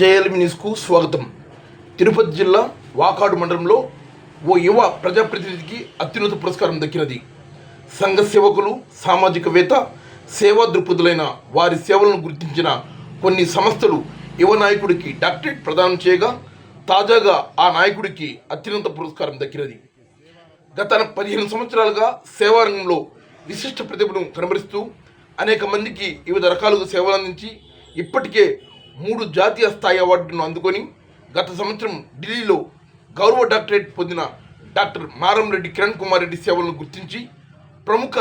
జేఎల్మి న్యూస్కు స్వాగతం. తిరుపతి జిల్లా వాకాడు మండలంలో ఓ యువ ప్రజాప్రతినిధికి అత్యున్నత పురస్కారం దక్కినది. సంఘ సేవకులు సామాజికవేత్త సేవా దృక్పథులైన వారి సేవలను గుర్తించిన కొన్ని సంస్థలు యువ నాయకుడికి డాక్టరేట్ ప్రదానం చేయగా తాజాగా ఆ నాయకుడికి అత్యున్నత పురస్కారం దక్కినది. గత పదిహేను సంవత్సరాలుగా సేవారంగంలో విశిష్ట ప్రతిభను కనబరుస్తూ అనేక మందికి వివిధ రకాలుగా సేవలు అందించి ఇప్పటికే మూడు జాతీయ స్థాయి అవార్డులను అందుకొని గత సంవత్సరం ఢిల్లీలో గౌరవ డాక్టరేట్ పొందిన డాక్టర్ మారంరెడ్డి కిరణ్ కుమార్ రెడ్డి సేవలను గుర్తించి ప్రముఖ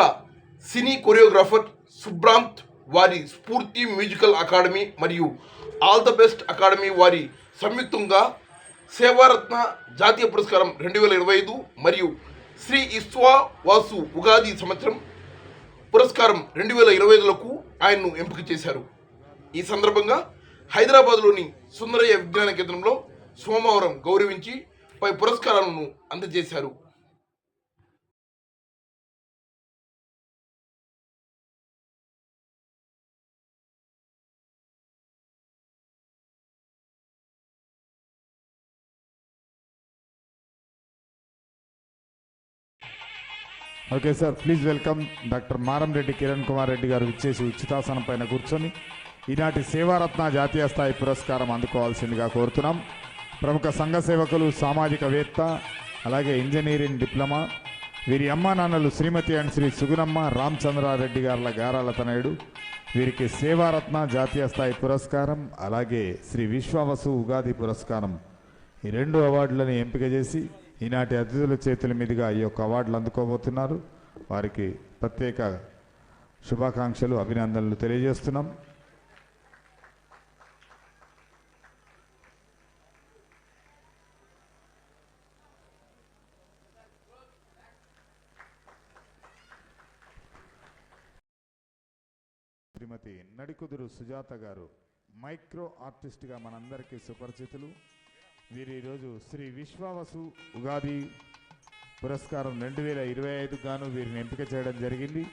సినీ కొరియోగ్రాఫర్ సుబ్రాంత్ వారి స్ఫూర్తి మ్యూజికల్ అకాడమీ మరియు ఆల్ ద బెస్ట్ అకాడమీ వారి సంయుక్తంగా సేవారత్న జాతీయ పురస్కారం రెండు వేల ఇరవై ఐదు మరియు శ్రీ ఇస్వా వాసు ఉగాది సంవత్సరం పురస్కారం రెండు వేల ఇరవై ఐదులకు ఆయన్ను ఎంపిక చేశారు. ఈ సందర్భంగా హైదరాబాద్లోని సుందరయ్య విజ్ఞాన కేంద్రంలో సోమవారం గౌరవించి పై పురస్కారాలను అందజేశారు. Okay sir please welcome doctor Maramreddy Kiran Kumar Reddy garu ఇచ్చేసి ఉచితాసనం పైన కూర్చొని ఈనాటి సేవారత్న జాతీయ స్థాయి పురస్కారం అందుకోవాల్సిందిగా కోరుతున్నాం. ప్రముఖ సంఘ సేవకులు సామాజికవేత్త అలాగే ఇంజనీరింగ్ డిప్లొమా వీరి అమ్మా నాన్నలు శ్రీమతి అండ్ శ్రీ సుగుణమ్మ రామచంద్రారెడ్డి గారుల గారాల తనయుడు వీరికి సేవారత్న జాతీయ స్థాయి పురస్కారం అలాగే శ్రీ విశ్వవసు ఉగాది పురస్కారం. ఈ రెండు అవార్డులను ఎంపిక చేసి ఈనాటి అతిథుల చేతుల మీదుగా ఈ యొక్క అవార్డులు అందుకోబోతున్నారు. వారికి ప్రత్యేక శుభాకాంక్షలు అభినందనలు తెలియజేస్తున్నాం. శ్రీమతి నడికుదురు సుజాత గారు మైక్రో ఆర్టిస్ట్గా మనందరికీ సుపరిచితులు. వీరు ఈరోజు శ్రీ విశ్వావసు ఉగాది పురస్కారం రెండు వేల ఇరవై ఐదుకు గాను వీరిని ఎంపిక చేయడం జరిగింది.